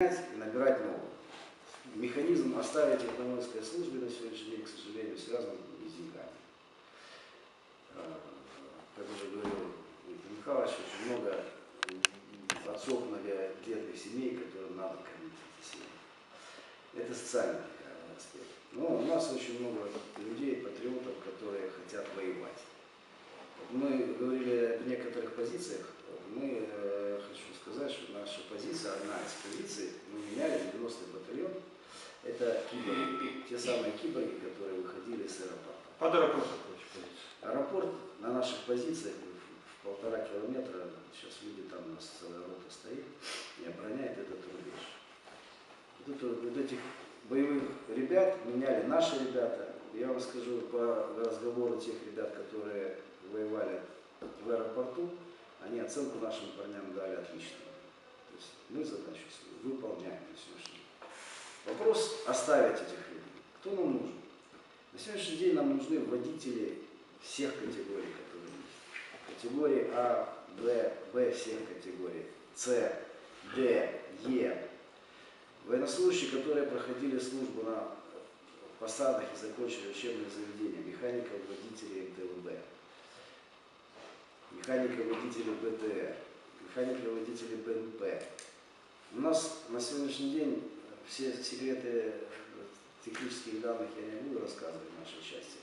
и набирать новых. Механизм оставить воинской службе на сегодняшний день, к сожалению, связан с деньгами. Э, Как уже говорил Виктор Михайлович, очень много отцов многодетных семей, которым надо кормить эти семьи. Это социальный аспект. Но у нас очень много людей, патриотов, которые хотят воевать. Мы говорили о некоторых позициях. Мы, позиция, одна из позиций, мы меняли 90-й батальон. Это киборги, те самые киборги, которые выходили с аэропорта. Под позиция. Аэропорт на наших позициях в полтора километра, сейчас люди там у нас целая рота стоит и обороняет этот рубеж. Вот, это- вот этих боевых ребят меняли наши ребята. Я вам скажу по разговору тех ребят, которые воевали в аэропорту, они оценку нашим парням дали отличную. Есть мы задачу свою выполняем на сегодняшний день. Вопрос оставить этих людей. Кто нам нужен? На сегодняшний день нам нужны водители всех категорий, которые есть. Категории А, Б, Б всех категорий, С, Д, Е. Военнослужащие, которые проходили службу на посадах и закончили учебные заведения, механиков, водителей МТВБ, механиков, водителей БТР, механиков, водителей БНП. У нас на сегодняшний день все секреты технических данных я не буду рассказывать в нашей части.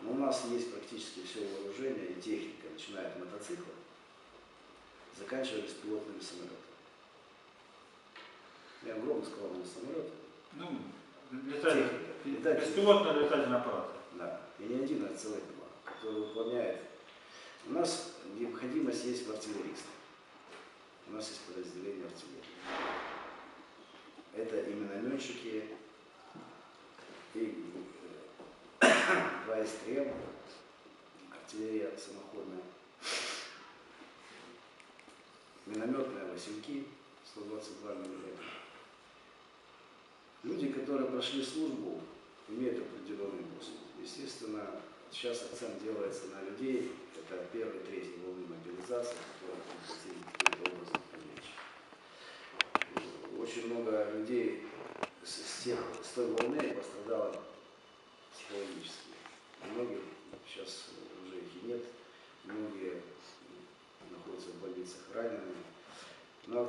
Но у нас есть практически все вооружение и техника, начиная от мотоцикла, заканчивая беспилотными самолетами. Я огромно сказал на самолет. Ну, летать, Техника. Летать. беспилотные летательные аппараты. Да, и не один, а целых два, которые выполняет. У нас необходимость есть в артиллеристах. У нас есть подразделение артиллерии. Это и минометчики, и э, 2 СТРМ, артиллерия самоходная, минометные Васильки 122 мм. Люди, которые прошли службу, имеют определенный опыт. Естественно, сейчас акцент делается на людей, это первой, третьей волны мобилизации, Очень много людей с, с тех, с той волны пострадало психологически. Многих сейчас уже их нет, многие находятся в больницах ранеными. Но